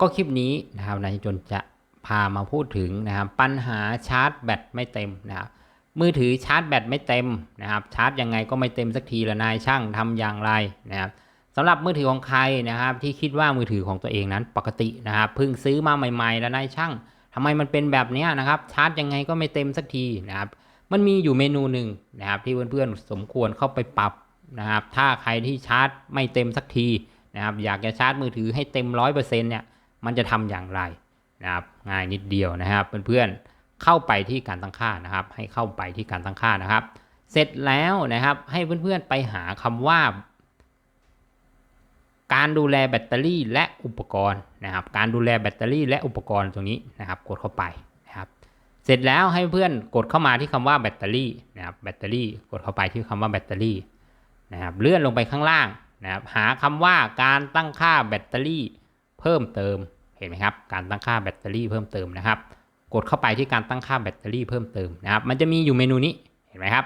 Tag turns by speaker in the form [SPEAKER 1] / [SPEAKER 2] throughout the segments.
[SPEAKER 1] ก็คลิปนี้นะครับนายจนจะพามาพูดถึงนะครับปัญหาชาร์จแบตไม่เต็มนะครับมือถือชาร์จแบตไม่เต็มนะครับชาร์จยังไงก็ไม่เต็มสักทีละนายช่างทำอย่างไรนะครับสำหรับมือถือของใครนะครับ ที่คิดว่ามือถือของตัวเองนั้นปกตินะครับเพิ่งซื้อมาใหม่ๆ แล้วนายช่างทำไมมันเป็นแบบนี้นะครับชาร์จยังไงก็ไม่เต็มสักทีนะครับมันมีอยู่เมนูหนึ่งนะครับที่เพื่อนๆสมควรเข้าไปปรับนะครับถ้าใครที่ชาร์จไม่เต็มสักทีนะครับอยากจะชาร์จมือถือให้เต็มร้อยเปอร์เซ็นต์เนี่ย มันจะทำอย่างไรนะครับง่ายนิดเดียวนะครับเพื่อนๆเข้าไปที่การตั้งค่านะครับ ให้เข้าไปที่การตั้งค่านะครับ เสร็จแล้วนะครับให้เพื่อนๆไปหาคำว่า การดูแลแบตเตอรี่และอุปกรณ์นะครับ การดูแลแบตเตอรี่และอุปกรณ์ตรงนี้นะครับ กดเข้าไปนะครับเสร็จแล้วให้เพื่อนกดเข้ามาที่คำว่าแบตเตอรี่นะครับแบตเตอรี่กดเข้าไปที่คำว่าแบตเตอรี่นะครับเลื่อนลงไปข้างล่างนะครับหาคำว่าการตั้งค่าแบตเตอรี่ พิ่มเติมเห็นไหมครับการตั้งค่าแบตเตอรี่เพิ่มเติมนะครับ กดเข้าไปที่การตั้งค่าแบตเตอรี่เพิ่มเติมนะครับ มันจะมีอยู่เมนูนี้เห็นไหมครับ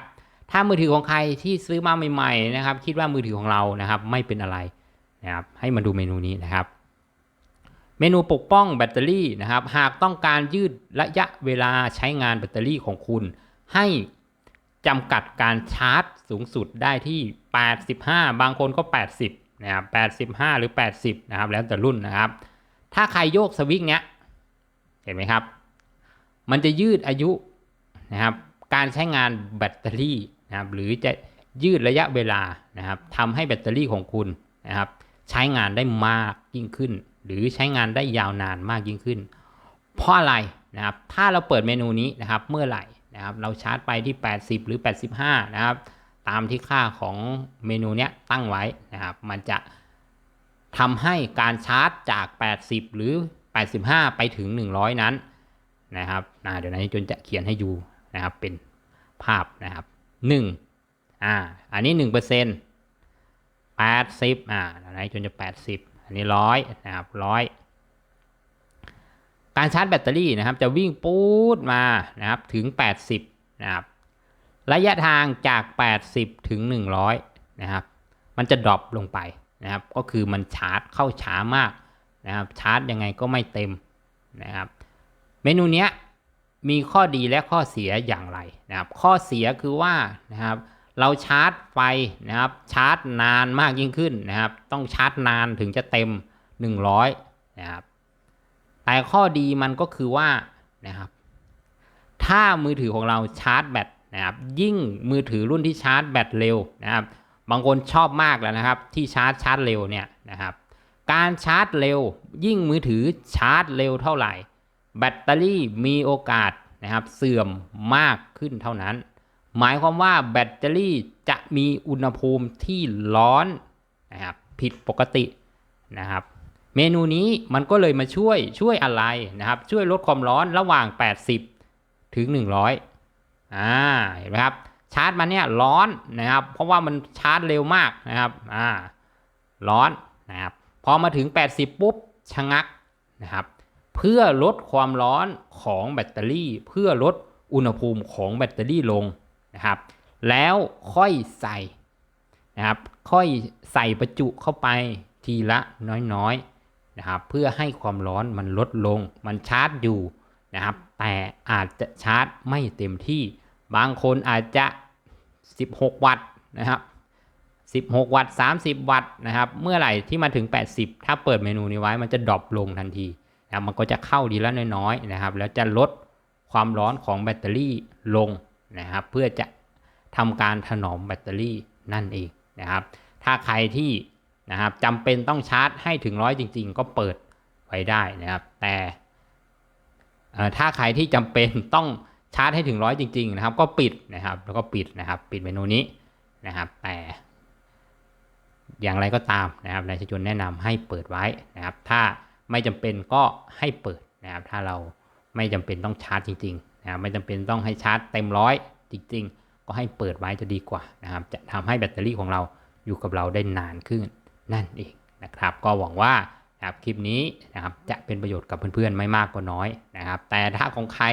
[SPEAKER 1] ถ้ามือถือของใครที่ซื้อมาใหม่ๆนะครับ คิดว่ามือถือของเรานะครับ ไม่เป็นอะไรนะครับ ให้มาดูเมนูนี้นะครับ เมนูปกป้องแบตเตอรี่นะครับ หากต้องการยืดระยะเวลาใช้งานแบตเตอรี่ของคุณ ให้จำกัดการชาร์จสูงสุดได้ที่ 85 บางคนก็ 80 นะครับ85หรือ80นะครับแล้วแต่รุ่นนะครับ ถ้าใครโยกสวิตช์เนี้ยเห็นไหมครับ มันจะยืดอายุนะครับการใช้งานแบตเตอรี่นะครับหรือจะยืดระยะเวลานะครับทำให้แบตเตอรี่ของคุณนะครับใช้งานได้มากยิ่งขึ้น หรือใช้งานได้ยาวนานมากยิ่งขึ้น เพราะอะไรนะครับถ้าเราเปิดเมนูนี้นะครับเมื่อไหร่นะครับเราชาร์จไปที่ 80 หรือ 85นะครับ ตามที่ค่าของเมนูเนี้ยตั้งไว้นะครับ มันจะทำให้การชาร์จจาก 80 หรือ 85 ไปถึง 100 นั้นนะครับนะเดี๋ยวนายจนจะเขียนให้ดูนะครับเป็นภาพนะครับ1อ่าอันนี้ 1% 80 อ่าไหนจนจะ 80 อันนี้ 100 นะครับ 100 การชาร์จแบตเตอรี่นะครับ จะวิ่งปูดมานะครับถึง 80 นะครับ ระยะทางจาก 80 ถึง 100 นะครับ มันจะดรอปลงไปนะครับ ก็คือมันชาร์จเข้าช้ามากนะครับ ชาร์จยังไงก็ไม่เต็มนะครับ เมนูเนี้ยมีข้อดีและข้อเสียอย่างไรนะครับ ข้อเสียคือว่านะครับ เราชาร์จไฟนะครับ ชาร์จนานมากยิ่งขึ้นนะครับ ต้องชาร์จนานถึงจะเต็ม 100 นะครับ แต่ข้อดีมันก็คือว่านะครับ ถ้ามือถือของเราชาร์จแบต นะครับยิ่งมือถือรุ่นที่ชาร์จแบตเร็วนะครับบางคนชอบมากแล้วนะครับที่ชาร์จชาร์จเร็วเนี่ยนะครับการชาร์จเร็ว ยิ่งมือถือชาร์จเร็วเท่าไหร่ แบตเตอรี่มีโอกาสนะครับเสื่อมมากขึ้นเท่านั้น หมายความว่าแบตเตอรี่จะมีอุณหภูมิที่ร้อนนะครับผิดปกตินะครับเมนูนี้มันก็เลยมาช่วยช่วยอะไรนะครับช่วยลดความร้อนระหว่าง 80 ถึง 100 อ่าเห็นไหมครับชาร์จมันเนี่ยร้อนนะครับ เพราะว่ามันชาร์จเร็วมากนะครับอ่าร้อนนะครับพอมาถึง 80 ปุ๊บชะงักนะครับ เพื่อลดความร้อนของแบตเตอรี่ เพื่อลดอุณหภูมิของแบตเตอรี่ลงนะครับ แล้วค่อยใส่นะครับ ค่อยใส่ประจุเข้าไปทีละน้อยๆนะครับ เพื่อให้ความร้อนมันลดลง มันชาร์จอยู่นะครับ แต่อาจจะชาร์จไม่เต็มที่ บางคนอาจจะ 16 วัตต์นะครับ 16 วัตต์ 30 วัตต์นะครับ เมื่อไหร่ที่มาถึง 80 ถ้าเปิดเมนูนี้ไว้มันจะดรอปลงทันทีนะมันก็จะเข้าดีละน้อยๆนะครับ แล้วจะลดความร้อนของแบตเตอรี่ลงนะครับ เพื่อจะทำการถนอมแบตเตอรี่นั่นเองนะครับ ถ้าใครที่นะครับจำเป็นต้องชาร์จให้ถึงร้อยจริง ๆ ก็เปิดไว้ได้นะครับ แต่ถ้าใครที่จำเป็นต้องาร์จให้ถึงร้อยจริงๆนะครับ ก็ปิดนะครับ แล้วก็ปิดนะครับ ปิดเมนูนี้นะครับ แต่อย่างไรก็ตามนะครับนายชจนแนะนำให้เปิดไว้นะครับ ถ้าไม่จำเป็นก็ให้เปิดนะครับ ถ้าเราไม่จำเป็นต้องชาร์จจริงๆนะครับไม่จำเป็นต้องให้ชาร์จเต็มร้อยจริง ๆ ก็ให้เปิดไว้จะดีกว่านะครับ จะทำให้แบตเตอรี่ของเราอยู่กับเราได้นานขึ้นนั่นเองนะครับ ก็หวังว่านะครับคลิปนี้นะครับจะเป็นประโยชน์กับเพื่อนๆไม่มากก็น้อยนะครับ แต่ถ้าของใคร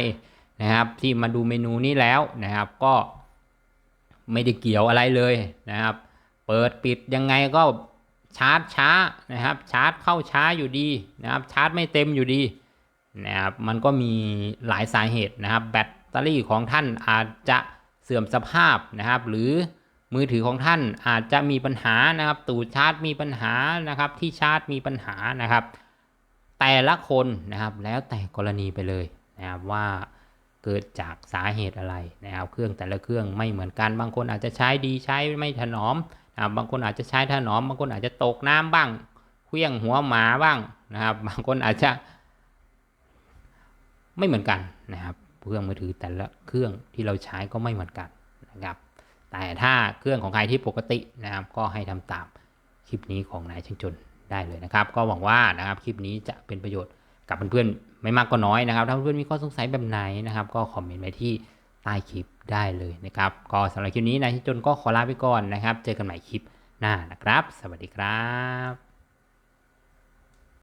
[SPEAKER 1] นะครับที่มาดูเมนูนี้แล้วนะครับก็ไม่ได้เกี่ยวอะไรเลยนะครับ เปิดปิดยังไงก็ชาร์จช้านะครับ ชาร์จเข้าช้าอยู่ดีนะครับ ชาร์จไม่เต็มอยู่ดีนะครับมันก็มีหลายสาเหตุนะครับ แบตเตอรี่ของท่านอาจจะเสื่อมสภาพนะครับ หรือมือถือของท่านอาจจะมีปัญหานะครับตูดชาร์จมีปัญหานะครับ ที่ชาร์จมีปัญหานะครับ แต่ละคนนะครับแล้วแต่กรณีไปเลยนะครับว่า เกิดจากสาเหตุอะไรนะครับเครื่องแต่ละเครื่องไม่เหมือนกันบางคนอาจจะใช้ดีใช้ไม่ถนอมนะครับบางคนอาจจะใช้ถนอม บางคนอาจจะตกน้ำบ้างเคลี้ยงหัวหมาบ้างนะครับ บางคนอาจจะ ไม่เหมือนกันนะครับ เครื่องมือถือแต่ละเครื่องที่เราใช้ก็ไม่เหมือนกันนะครับ แต่ถ้าเครื่องของใครที่ปกตินะครับ ก็ให้ทำตามคลิปนี้ของนายช่างจนได้เลยนะครับ ก็หวังว่านะครับคลิปนี้จะเป็นประโยชน์กับเพื่อนๆไม่มากก็น้อยนะครับ ถ้าเพื่อนๆมีข้อสงสัยแบบไหนนะครับ ก็คอมเมนต์ไว้ที่ใต้คลิปได้เลยนะครับ ก็สำหรับคลิปนี้นายช่จนก็ขอลาไปก่อนนะครับ เจอกันใหม่คลิปหน้านะครับ สวัสดีครับ